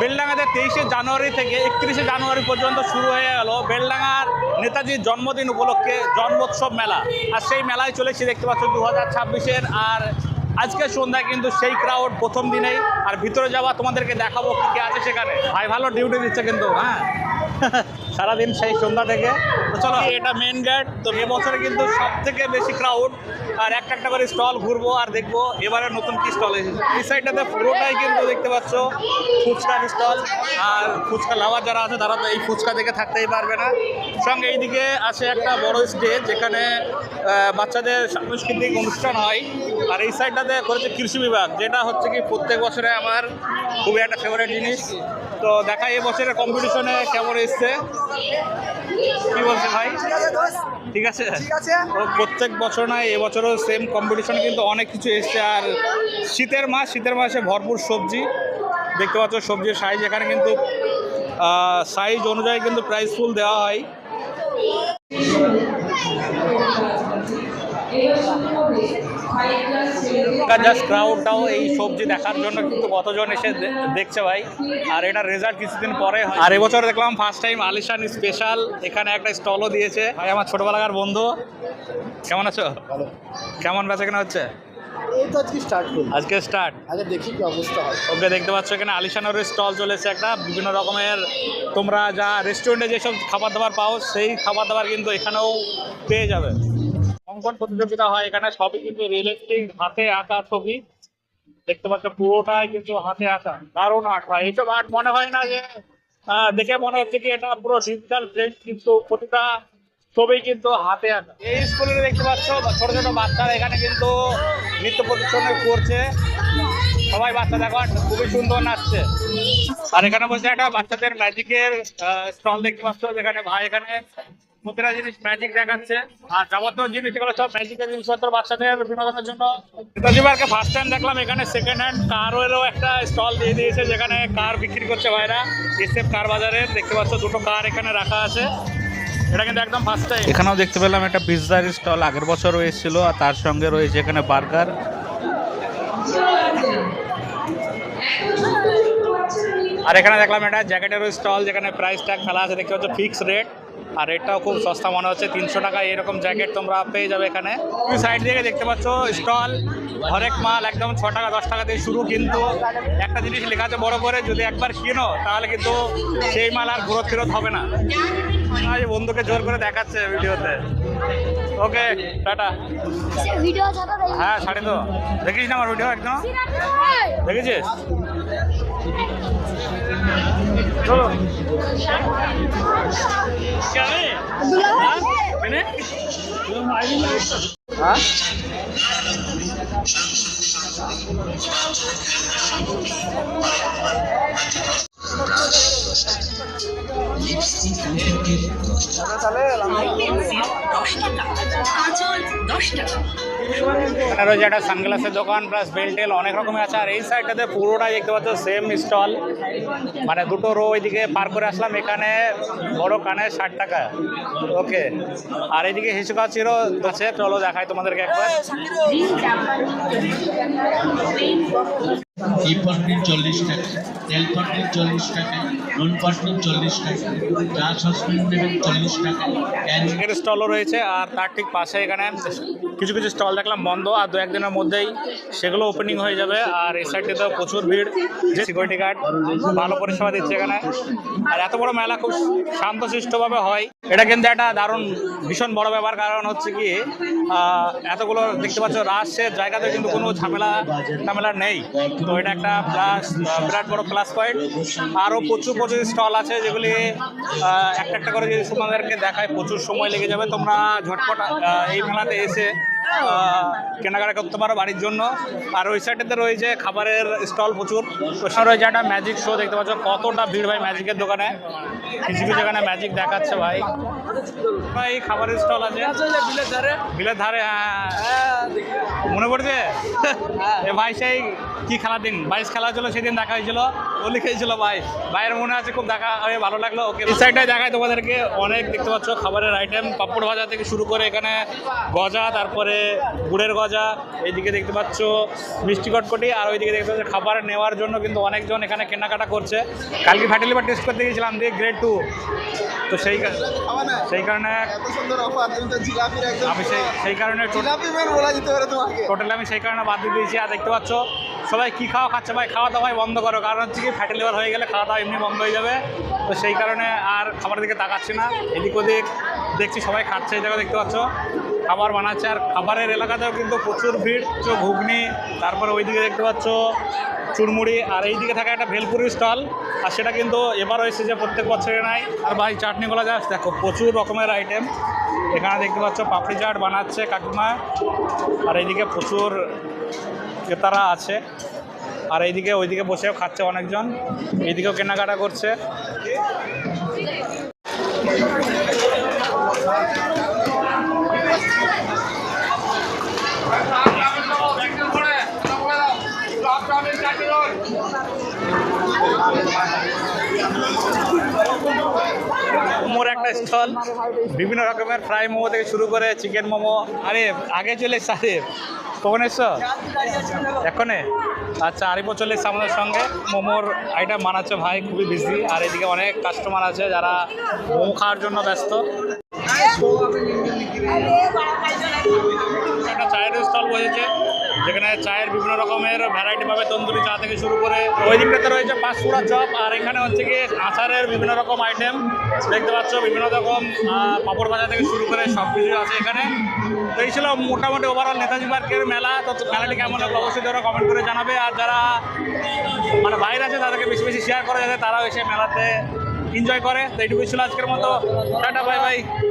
বেলডাঙ্গাতে তেইশে জানুয়ারি থেকে একত্রিশে জানুয়ারি পর্যন্ত শুরু হয়ে গেল বেলডাঙ্গার নেতাজির জন্মদিন উপলক্ষে জন্মোৎসব মেলা। আর সেই মেলায় চলেছে, দেখতে পাচ্ছ দু হাজার আর আজকে সন্ধ্যায় কিন্তু সেই ক্রাউড প্রথম দিনেই। আর ভিতরে যাওয়া তোমাদেরকে দেখাবো কি কি আছে সেখানে। ভাই, ভালো ডিউটি দিচ্ছে কিন্তু হ্যাঁ? সারাদিন সেই সন্ধ্যা থেকে। তো চলো এটা মেন গেট তো এবছরে কিন্তু সব থেকে বেশি ক্রাউড আর একটা একটা করে স্টল ঘুরবো আর দেখব এবারে নতুন কি স্টল এসেছে। এই সাইডটাতে পুরোটাই কিন্তু দেখতে পাচ্ছ ফুচকার স্টল আর ফুচকা লাভার যারা আছে তারা তো এই ফুচকা দেখে থাকতেই পারবে না। সঙ্গে এইদিকে আছে একটা বড় স্টেজ যেখানে বাচ্চাদের সাংস্কৃতিক অনুষ্ঠান হয়। আর এই সাইডটাতে করেছে কৃষি বিভাগ যেটা হচ্ছে কি প্রত্যেক বছরে আমার খুবই একটা ফেভারিট জিনিস। তো দেখা এই বছরের কম্পিটিশনে কেমন এসছে? কি বলছে ভাই? ঠিক আছে? ও প্রত্যেক বছর নয় এবছরও সেম কম্পিটিশনে কিন্তু অনেক কিছু এসছে। আর শীতের মাস শীতের মাসে ভরপুর সবজি। দেখতে পাচ্ছ সবজির সাইজ এখানে কিন্তু সাইজ অনুযায়ী কিন্তু প্রাইস ফুল দেওয়া হয়। জাস্ট ক্রাউডটাও এই সবজি দেখার জন্য কিন্তু কতজন এসে দেখছে ভাই। আর এটার রেজাল্ট কিছুদিন পরে হয়। আর এবছর দেখলাম ফার্স্ট টাইম আলিশান স্পেশাল এখানে একটা স্টলও দিয়েছে। ভাই আমার ছোটবেলাকার বন্ধু। কেমন আছো? কেমন বেচা কেনা হচ্ছে? এই তো আজকে স্টার্ট করব। আজকে স্টার্ট আগে দেখি কি অবস্থা হয়। ওকে দেখতে পাচ্ছ এখানে আলিশানের স্টল চলেছে একটা। বিভিন্ন রকমের তোমরা যা রেস্টুরেন্টে যেসব খাবার দাবার পাও সেই খাবার দাবার কিন্তু এখানেও পেয়ে যাবে। অঙ্কন প্রতিযোগিতা হয় এখানে সবই কিন্তু রিয়েলিস্টিক হাতে আঁকা ছবি। দেখতে পাচ্ছ পুরোটাই কিন্তু হাতে আঁকা। দারুণ আর্ট ভাই এইসব আর্ট মনে হয় না যে দেখে মনে হচ্ছে কি এটা পুরো ডিজিটাল প্রিন্ট কিন্তু প্রতিটা ছবি কিন্তু হাতে আঁকা এই স্কুলে দেখতে পাচ্ছ, ছোট ছোট বাচ্চারা এখানে কিন্তু নৃত্য প্রদর্শন করছে। সবাই বাচ্চা দেখো খুবই সুন্দর নাচছে। আর এখানে বসে একটা বাচ্চাদের ম্যাজিকের স্টল দেখতে পাচ্ছ। যেখানে ভাই এখানে প্রতিটা জিনিস ম্যাজিক দেখাচ্ছে। আর যাবতীয় জিনিস এগুলো সব ম্যাজিকের জিনিসপত্র বাচ্চাদের বিনোদনের জন্য। নেতাজি ফার্স্ট টাইম দেখলাম, এখানে সেকেন্ড হ্যান্ড কারেরও একটা স্টল দিয়ে দিয়েছে, যেখানে কার বিক্রি করছে ভাইরা। এসএফ কার বাজারের, দেখতে পাচ্ছ, দুটো কার এখানে রাখা আছে। এটা কিন্তু একদম এখানেও দেখতে পেলাম একটা পিৎজার স্টল আগের বছরও এসেছিল আর তার সঙ্গে রয়েছে এখানে বার্গার আর এখানে দেখলাম একটা জ্যাকেটের স্টল যেখানে প্রাইস ট্যাগ ফেলা আছে, দেখতে পাচ্ছ ফিক্স রেট আর রেটটাও খুব সস্তা মনে হচ্ছে, তিনশো টাকা এরকম জ্যাকেট তোমরা পেয়ে যাবে এখানে। তুমি সাইড থেকে দেখতে পাচ্ছ স্টল হরেক মাল, একদম ছ টাকা, দশ টাকা দিয়ে শুরু, কিন্তু একটা জিনিস লেখা আছে বড় করে, যদি একবার কিনো, তাহলে কিন্তু সেই মাল আর ঘুরত ফেরত হবে না। আজ বন্ধুকে জোর করে দেখাচ্ছে ভিডিওতে। Okay, tata. হ্যাঁ ছাড়ে তো। দেখিস না আমার ভিডিও একদম? দেখেছিস হ্যাঁ? তাহলে রয়েছে একটা সানগ্লাসের দোকান প্লাস বেলটেল অনেক রকমের আছে। আর এই সাইডটাতে পুরোটাই দেখতে পাচ্ছ সেম স্টল মানে দুটো রো ওইদিকে পার করে আসলাম এখানে বড় কানে ষাট টাকা। ওকে আর এইদিকে হিসুকাচিরও আছে চলো দেখাই তোমাদেরকে একবার। ঘি পনির চল্লিশ টাকা তেল পনির চল্লিশ টাকা। নুন পনির চল্লিশ টাকা, চা সসপ্যান নেবেন চল্লিশ টাকা। এর স্টলও রয়েছে আর তার ঠিক পাশে এখানে কিছু কিছু স্টল দেখলাম বন্ধ আর দু একদিনের মধ্যেই সেগুলো ওপেনিং হয়ে যাবে আর এই সাইডটাতেও প্রচুর ভিড়। যে সিকিউরিটি গার্ড ভালো পরিষেবা দিচ্ছে এখানে। আর এত বড় মেলা খুব শান্তশিষ্টভাবে হয়। এটা কিন্তু একটা দারুণ, ভীষণ বড় ব্যাপার কারণ হচ্ছে কি এতগুলো দেখতে পাচ্ছ রাশের জায়গাতে কিন্তু কোনো ঝামেলা ঝামেলা নেই। তো এটা একটা প্লাস বিরাট বড় প্লাস পয়েন্ট আরও প্রচুর প্রচুর স্টল আছে যেগুলি একটা একটা করে যদি তোমাদেরকে দেখায় প্রচুর সময় লেগে যাবে। তোমরা ঝটপট এই মেলাতে এসে কেনাকাটা করতে পারো বাড়ির জন্য। আর ওই সাইডেতে রয়েছে খাবারের স্টল প্রচুর। ওখানে রয়েছে একটা ম্যাজিক শো দেখতে পাচ্ছ। কতটা ভিড় ভাই ম্যাজিকের দোকানে। কিছু কিছু এখানে ম্যাজিক দেখাচ্ছে ভাই। ভাই খাবারের স্টল আছে। বিলের ধারে। বিলের ধারে হ্যাঁ মনে পড়ছে? এ ভাই সেই কি খেলার দিন? বাইশ খেলা ছিল সেদিন দেখা হয়েছিল। হোলি খেয়েছিল ভাই ভাইয়ের মনে আছে খুব দেখা হয়ে ভালো লাগল ওকে এই সাইডটায় দেখায় তোমাদেরকে অনেক দেখতে পাচ্ছ খাবারের আইটেম পাপড় ভাজা থেকে শুরু করে এখানে গজা তারপরে গুড়ের গজা এইদিকে দেখতে পাচ্ছ মিষ্টি কটকটি আর ওইদিকে দেখতে পাচ্ছ খাবার নেওয়ার জন্য কিন্তু অনেকজন এখানে কেনাকাটা করছে। কালকে ফ্যাটি লিভার টেস্ট করতে গেছিলাম দিয়ে গ্রেড টু তো সেই সেই কারণে এত সুন্দর অফার তুমি তো জিলাপির একদম আমি সেই সেই কারণে টোটাল বলা যেতে পারে তোমাকে। টোটালি আমি সেই কারণে বাদ দিয়ে দিয়েছি আর দেখতে পাচ্ছ সবাই কী খাওয়া খাচ্ছে? ভাই, খাওয়া দাওয়াই বন্ধ করো। কারণ হচ্ছে কি ফ্যাটি লিভার হয়ে গেলে খাওয়া দাওয়া এমনি বন্ধ হয়ে যাবে। তো সেই কারণে আর খাবারের দিকে তাকাচ্ছি না। এদিক ওদিক দেখছি সবাই খাচ্ছে। এই জায়গায় দেখতে পাচ্ছ, খাবার বানাচ্ছে। আর খাবারের এলাকাতেও কিন্তু প্রচুর ভিড়। তো ঘুগনি, তারপরে ওইদিকে দেখতে পাচ্ছ, চুরমুড়ি। আর এইদিকে থাকা একটা ভেলপুরি স্টল। আর সেটা কিন্তু এবারও এসেছে প্রত্যেক বছরে নাই। আর ভাই চাটনিগুলো যা দেখো, প্রচুর রকমের আইটেম এখানে দেখতে পাচ্ছ, পাপড়ি চাট বানাচ্ছে কাকিমা। আর এইদিকে প্রচুর ক্রেতারা আছে। আর এইদিকে ওইদিকে বসেও খাচ্ছে অনেকজন। এইদিকেও কেনাকাটা করছে। মোমোর একটা স্টল। বিভিন্ন রকমের ফ্রাই মোমো থেকে শুরু করে চিকেন মোমো। আরে আগে চলে আরে। কখন এসছো? এখনে? আচ্ছা আরিফও চলে এসছে আমাদের সঙ্গে। মোমোর আইটেম বানাচ্ছে ভাই খুবই বিজি আর এদিকে অনেক কাস্টমার আছে যারা মোমো খাওয়ার জন্য ব্যস্ত। একটা চায়ের স্টল বসেছে। যেখানে চায়ের বিভিন্ন রকমের ভ্যারাইটি পাবে তন্দুরি চা থেকে শুরু করে ওই দিকটাতে রয়েছে পাঁচপুরা চপ, আর এখানে হচ্ছে কি আচারের বিভিন্ন রকম আইটেম দেখতে পাচ্ছ, বিভিন্ন রকম পাঁপড় ভাজা থেকে শুরু করে সব কিছু আছে এখানে। তো এই ছিল মোটামুটি ওভারঅল নেতাজি পার্কের মেলা। তো মেলাটি কেমন লাগল অবশ্যই তারা কমেন্ট করে জানাবে। আর যারা মানে বাইরে আছে তাদেরকে বেশি বেশি শেয়ার করে যাতে তারাও এসে মেলাতে এনজয় করে। তো এইটুকুই ছিল আজকের মতো। Tata bye bye